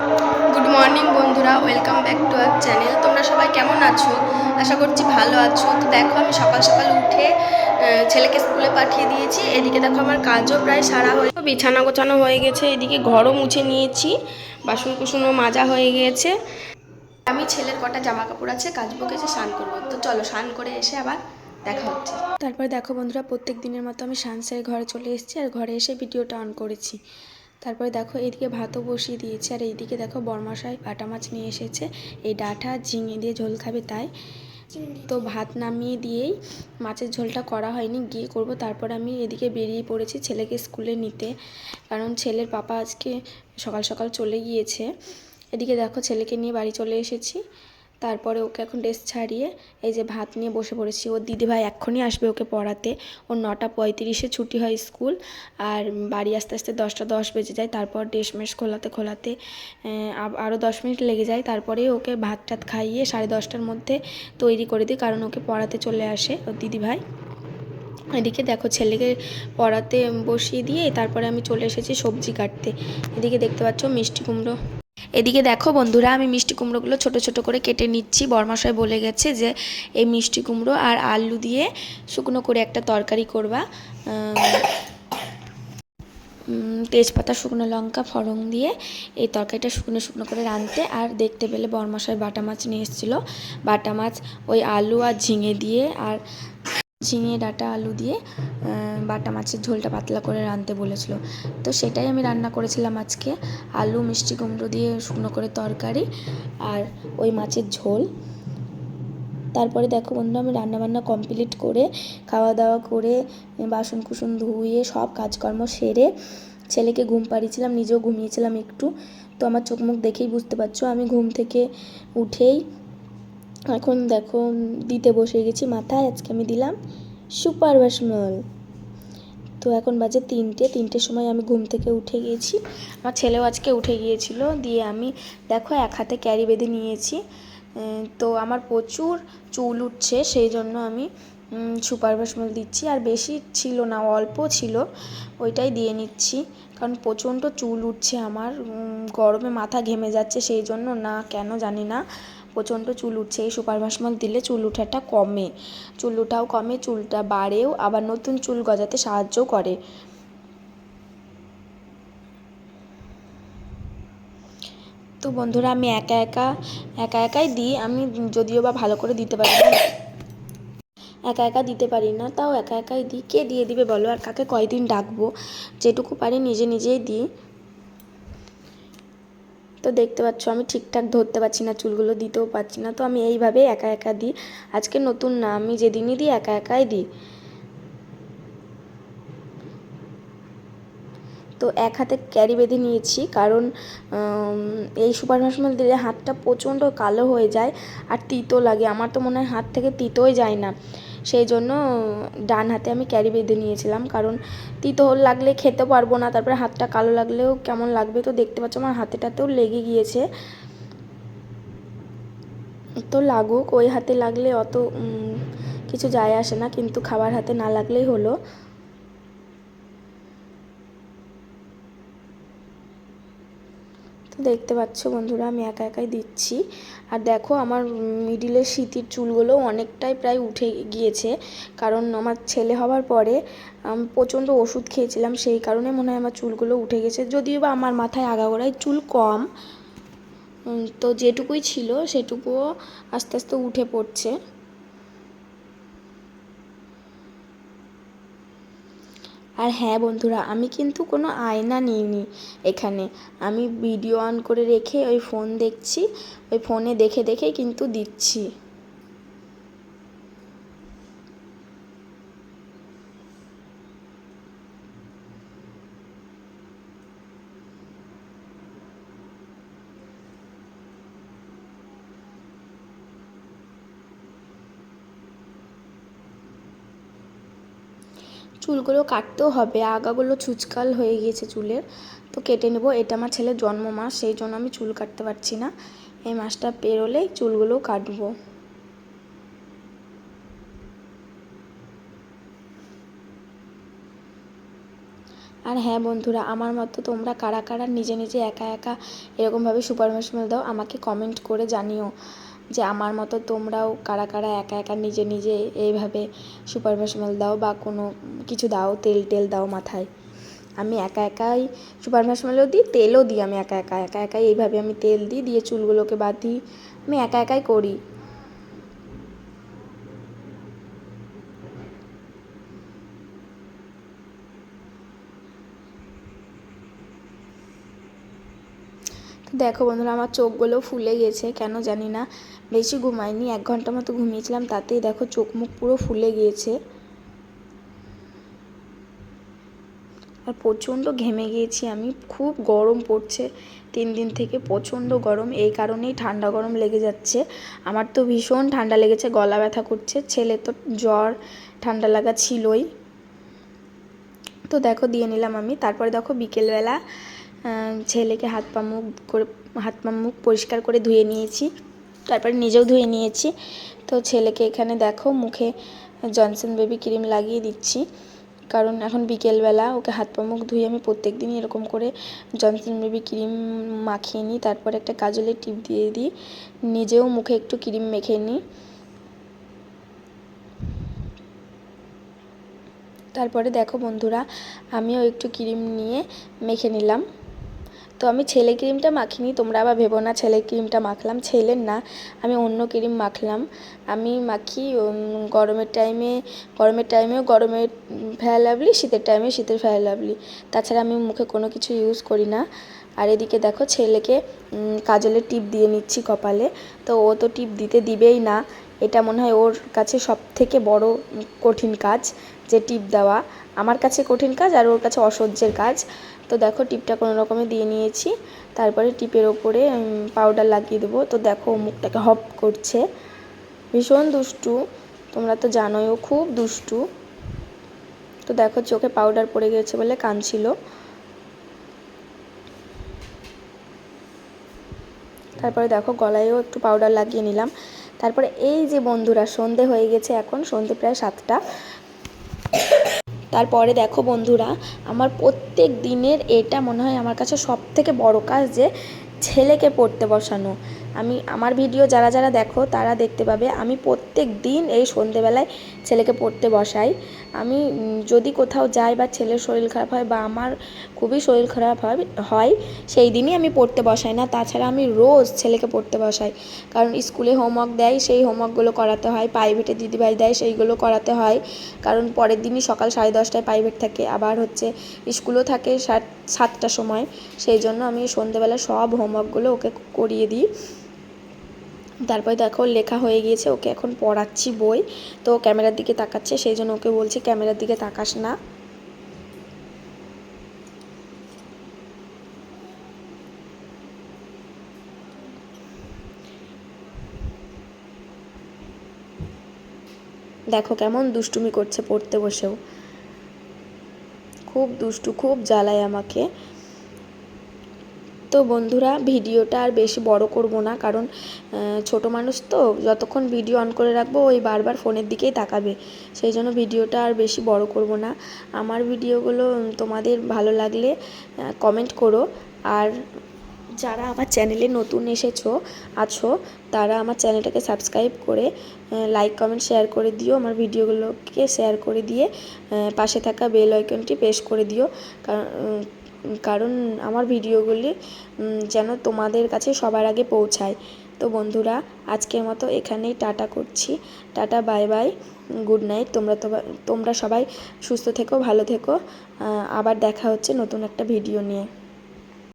Good morning বন্ধুরা। Welcome back to our channel তোমরা সবাই কেমন আছো? আশা করছি ভালো আছো। তো দেখো, আমি সকাল সকাল উঠে ছেলেকে স্কুলে পাঠিয়ে দিয়েছি। এদিকে দেখো, আমার কাজও প্রায় সারা হয়ে বিছানা গোছানো হয়ে গেছে। এদিকে ঘরও মুছে নিয়েছি। বাসন কুসনও মাজা হয়ে গিয়েছে আমি ছেলের কটা জামা কাপড় আছে, কাচবো গেছে স্নান করব। তো চলো, স্নান করে এসে আবার দেখা হচ্ছে। তারপরে দেখো, বন্ধুরা, প্রত্যেক দিনের মতো আমি স্নান ঘরে চলে এসেছি। আর ঘরে এসে ভিডিওটা অন করেছি। তারপরে দেখো এইদিকে ভাতও বসিয়ে দিয়েছে, আর এইদিকে দেখো বরমাশাই বাটা মাছ নিয়ে এসেছে। এই ডাঁটা ঝিঙে দিয়ে ঝোল খাবে তাই। তো ভাত নামিয়ে দিয়েই মাছের ঝোলটা করা হয়নি, গিয়ে করব। তারপর আমি এদিকে বেরিয়ে পড়েছি ছেলেকে স্কুলে নিতে। কারণ ছেলের পাপা আজকে সকাল সকাল চলে গিয়েছে। এদিকে দেখো ছেলেকে নিয়ে বাড়ি চলে এসেছি। তারপরে ওকে এখন ড্রেস ছাড়িয়ে এই যে ভাত নিয়ে বসে পড়েছি। ওর দিদিভাই এক্ষুনি আসবে ওকে পড়াতে। ওর নটা পঁয়ত্রিশে ছুটি হয় স্কুল। আর বাড়ি আসতে আসতে দশটা দশ বেজে যায়। তারপর ড্রেস মেস খোলাতে খোলাতে আরও দশ মিনিট লেগে যায়। তারপরে ওকে ভাত টাত খাইয়ে সাড়ে দশটার মধ্যে তৈরি করে দিই, কারণ ওকে পড়াতে চলে আসে ওর দিদিভাই। এদিকে দেখো ছেলেকে পড়াতে বসিয়ে দিয়ে তারপরে আমি চলে এসেছি সবজি কাটতে। এদিকে দেখতে পাচ্ছ মিষ্টি কুমড়ো এদিকে দেখো বন্ধুরা, আমি মিষ্টি কুমড়োগুলো ছোট ছোট করে কেটে নিচ্ছি। বরমশাই বলে গেছে যে, এই মিষ্টি কুমড়ো আর আলু দিয়ে শুকনো করে একটা তরকারি করবা। তেজপাতা, শুকনো লঙ্কা ফড়ং দিয়ে এই তরকারিটা শুকনো শুকনো করে রাঁধতে। আর দেখতে পেলে বরমশাই বাটা মাছ নিয়ে এসেছিল। বাটা মাছ, ওই আলু আর ঝিঙে দিয়ে আর ঝিঙে ডাঁটা, আলু দিয়ে বাটা মাছের ঝোলটা পাতলা করে রাঁধতে বলেছিল। তো সেটাই আমি রান্না করেছিলাম আজকে। আলু, মিষ্টি কুমড়ো দিয়ে শুকনো করে তরকারি আর ওই মাছের ঝোল। তারপরে দেখো বন্ধু, আমি রান্নাবান্না কমপ্লিট করে খাওয়া দাওয়া করে বাসন কুসন ধুয়ে, সব কাজকর্ম সেরে ছেলেকে ঘুম পাড়িয়েছিলাম, নিজেও ঘুমিয়েছিলাম একটু। তো আমার চোখ মুখ দেখেই বুঝতে পারছ, আমি ঘুম থেকে উঠেই এখন দেখো, দিতে বসে গেছি মাথায়, আজকে আমি দিলাম সুপার ভাসমল তো এখন বাজে তিনটে, তিনটের সময় আমি ঘুম থেকে উঠে গিয়েছি আমার ছেলেও আজকে উঠে গিয়েছিল, দিয়ে আমি দেখো এক হাতে ক্যারি বেঁধে নিয়েছি। তো আমার প্রচুর চুল উঠছে, সেই জন্য আমি সুপার ভাসমল দিচ্ছি। আর বেশি ছিল না, অল্প ছিল, ওইটাই দিয়ে নিচ্ছি। কারণ প্রচণ্ড চুল উঠছে আমার গরমে মাথা ঘেমে যাচ্ছে, সেই জন্য না, কেন জানি না। প্রচণ্ড চুল উঠছে, এই সুপার ভাসমল দিলে চুল ওঠাটা কমে। চুল ওঠাও কমে, চুলটা বাড়েও, আবার নতুন চুল গজাতে সাহায্যও করে। তো বন্ধুরা, আমি একা একা একা একাই দিই। আমি যদিও বা ভালো করে দিতে পারি না, একা একা দিতে পারি না, তাও একা একাই দিই। কে দিয়ে দিবে বলো? আর কাকে কয়দিন ডাকবো? যেটুকু পারি নিজে নিজেই দিই। তো দেখতে পাচ্ছ, আমি ঠিকঠাক ধরতে পারছি না, চুলগুলো দিতেও পারছি না, তো আমি এইভাবেই একা একা দিই। আজকে নতুন না, আমি যেদিনই দিই, একা একাই দিই। তো এক হাতে ক্যারি বেঁধে নিয়েছি, কারণ এই সুপার ভাসমল দিলে হাতটা প্রচণ্ড কালো হয়ে যায়, আর তিতো লাগে। আমার তো মনে হয় হাত থেকে তিতোই যায় না। সেই জন্য ডান হাতে আমি ক্যারি বেঁধে নিয়েছিলাম। কারণ তিতো লাগলে খেতে পারব না, তারপরে হাতটা কালো লাগলেও কেমন লাগবে তো দেখতে পাচ্ছ আমার হাতেটাতেও লেগে গিয়েছে। তো লাগুক, ওই হাতে লাগলে অত কিছু যায় আসে না, কিন্তু খাবার হাতে না লাগলেই হলো। দেখতে পাচ্ছ বন্ধুরা, আমি একা একাই দিচ্ছি। আর দেখো, আমার মিডিলের শীতির চুলগুলো অনেকটাই প্রায় উঠে গিয়েছে। কারণ আমার ছেলে হওয়ার পরে প্রচণ্ড ওষুধ খেয়েছিলাম, সেই কারণে মনে হয় আমার চুলগুলো উঠে গেছে। যদিও বা আমার মাথায় আগাগোড়ায় চুল কম তো যেটুকুই ছিল সেটুকুও আস্তে আস্তে উঠে পড়ছে। আর হ্যাঁ বন্ধুরা, আমি কিন্তু কোনো আয়না নিইনি এখানে। আমি ভিডিও অন করে রেখে ওই ফোন দেখছি, ওই ফোনে দেখে দেখে কিন্তু দিচ্ছি। চুলগুলো কাটতেও হবে, আগাগুলো ছুচকাল হয়ে গিয়েছে চুলের। তো কেটে নেব, এটা আমার ছেলের জন্ম মাস, সেই জন্য আমি চুল কাটতে পারছি না। এই মাসটা পেরোলেই চুলগুলো কাটবো। আর হ্যাঁ বন্ধুরা, আমার মতো তোমরা কারা কারা নিজে নিজে একা একা এরকমভাবে সুপার মার্শমেলো দাও, আমাকে কমেন্ট করে জানিও। যে আমার মতো তোমরাও কারা কারা একা একা নিজে নিজে এইভাবে সুপার মার্শমেলো দাও বা কোনো কিছু দাও, তেল টেল দাও মাথায়। আমি একা একাই সুপার মার্শমেলো দিই, তেলও দিই আমি একা একা। একা একাই এইভাবে আমি তেল দিই, দিয়ে চুলগুলোকে বাঁধি আমি একা একাই করি। দেখো বন্ধুরা, আমার চোখগুলো ফুলে গেছে, কেন জানি না। বেশি ঘুমাইনি, এক ঘণ্টা মতো ঘুমিয়েছিলাম, তাতেই দেখো চোখ মুখ পুরো ফুলে গিয়েছে। আর প্রচণ্ড ঘেমে গিয়েছি আমি, খুব গরম পড়ছে, তিন দিন থেকে প্রচণ্ড গরম, এই কারণেই ঠান্ডা গরম লেগে যাচ্ছে। আমার তো ভীষণ ঠান্ডা লেগেছে, গলা ব্যথা করছে, ছেলে তো জ্বর, ঠান্ডা লাগা ছিলই। তো দেখো, দিয়ে নিলাম আমি, তারপরে দেখো বিকেলবেলা ছেলেকে হাত পা মুখ করে, হাত পা মুখ পরিষ্কার করে ধুয়ে নিয়েছি। তারপরে নিজেও ধুয়ে নিয়েছি। তো ছেলেকে এখানে দেখো, মুখে জনসন বেবি ক্রিম লাগিয়ে দিচ্ছি। কারণ এখন বিকেলবেলা, ওকে হাত পা মুখ ধুয়ে আমি প্রত্যেক দিনই এরকম করে জনসন বেবি ক্রিম মাখিয়ে নিই। তারপরে একটা কাজলের টিপ দিয়ে দিই। নিজেও মুখে একটু ক্রিম মেখে নিই। তারপরে দেখো বন্ধুরা, আমিও একটু ক্রিম নিয়ে মেখে নিলাম। তো আমি ছেলে ক্রিমটা মাখিনি, তোমরা আবার ভেবো না ছেলে ক্রিমটা মাখলাম, ছেলের না, আমি অন্য ক্রিম মাখলাম। আমি মাখি গরমের টাইমে গরমের টাইমেও গরমের ফেয়ার লাভলি শীতের টাইমে শীতের ফেয়ার লাভলি তাছাড়া আমি মুখে কোনো কিছু ইউজ করি না। আর এদিকে দেখো ছেলেকে কাজলের টিপ দিয়ে নিচ্ছি কপালে। তো ও তো টিপ দিতে দিবেই না। এটা মনে হয় ওর কাছে সব থেকে বড় কঠিন কাজ, যে টিপ দেওয়া। আমার কাছে কঠিন কাজ আর ওর কাছে অসহ্যের কাজ। তো দেখো, টিপটা কোনো রকমে দিয়ে নিয়েছি। তারপরে টিপের ওপরে পাউডার লাগিয়ে দেবো। তো দেখো মুখটাকে হপ করছে। ভীষণ দুষ্টু। তোমরা তো জানোই, ও খুব দুষ্টু। তো দেখো, চোখে পাউডার পড়ে গেছে বলে কাঁদছিল। তারপরে দেখো, গলায়ও একটু পাউডার লাগিয়ে নিলাম। তারপরে এই যে বন্ধুরা, সন্ধে হয়ে গেছে এখন, সন্ধে প্রায় সাতটা। তারপরে দেখো বন্ধুরা, আমার প্রত্যেক দিনের এটা মনে হয় আমার কাছে সব থেকে বড়ো কাজ যে ছেলেকে পড়তে বসানো। আমি, আমার ভিডিও যারা যারা দেখো, তারা দেখতে পাবে আমি প্রত্যেক দিন এই সন্ধেবেলায় ছেলেকে পড়তে বসাই। আমি যদি কোথাও যাই বা ছেলের শরীর খারাপ হয় বা আমার খুবই শরীর খারাপ হয়, সেই দিনই আমি পড়তে বসাই না। তাছাড়া আমি রোজ ছেলেকে পড়তে বসাই। কারণ স্কুলে হোমওয়ার্ক দেয়, সেই হোমওয়ার্কগুলো করাতে হয়। প্রাইভেটে দিদিভাই দেয়, সেইগুলো করাতে হয়। কারণ পরের দিনই সকাল সাড়ে দশটায় প্রাইভেট থাকে। আবার হচ্ছে স্কুলও থাকে সাত, সাতটার সময়। সেই জন্য আমি সন্ধেবেলা সব হোমওয়ার্কগুলো ওকে করিয়ে দিই। তারপরে দেখো লেখা হয়ে গিয়েছে, ওকে এখন পড়াচ্ছি বই। তো ক্যামেরার দিকে তাকাচ্ছে, সেই জন্য ওকে বলছি ক্যামেরার দিকে তাকাস না। দেখো কেমন দুষ্টুমি করছে পড়তে বসেও। খুব দুষ্টু, খুব জ্বালায় আমাকে। তো বন্ধুরা, ভিডিওটা আর বেশি বড় করব না, কারণ ছোট মানুষ তো, যতক্ষণ ভিডিও অন করে রাখব, ওই বারবার ফোনের দিকেই তাকাবে। সেই জন্য ভিডিওটা আর বেশি বড় করব না। আমার ভিডিওগুলো তোমাদের ভালো লাগলে কমেন্ট করো। আর যারা আমার চ্যানেলে নতুন এসেছ, আছো, তারা আমার চ্যানেলটাকে সাবস্ক্রাইব করে লাইক কমেন্ট শেয়ার করে দিও। আমার ভিডিওগুলোকে শেয়ার করে দিয়ে পাশে থাকা বেল আইকনটি প্রেস করে দিও। কারণ কারণ আমার ভিডিওগুলি যেন তোমাদের কাছে সবার আগে পৌঁছায়। তো বন্ধুরা, আজকের মতো এখানেই টাটা করছি। Tata, bye bye, good night. তোমরা তোমরা সবাই সুস্থ থেকো, ভালো থেকো। আবার দেখা হচ্ছে নতুন একটা ভিডিও নিয়ে।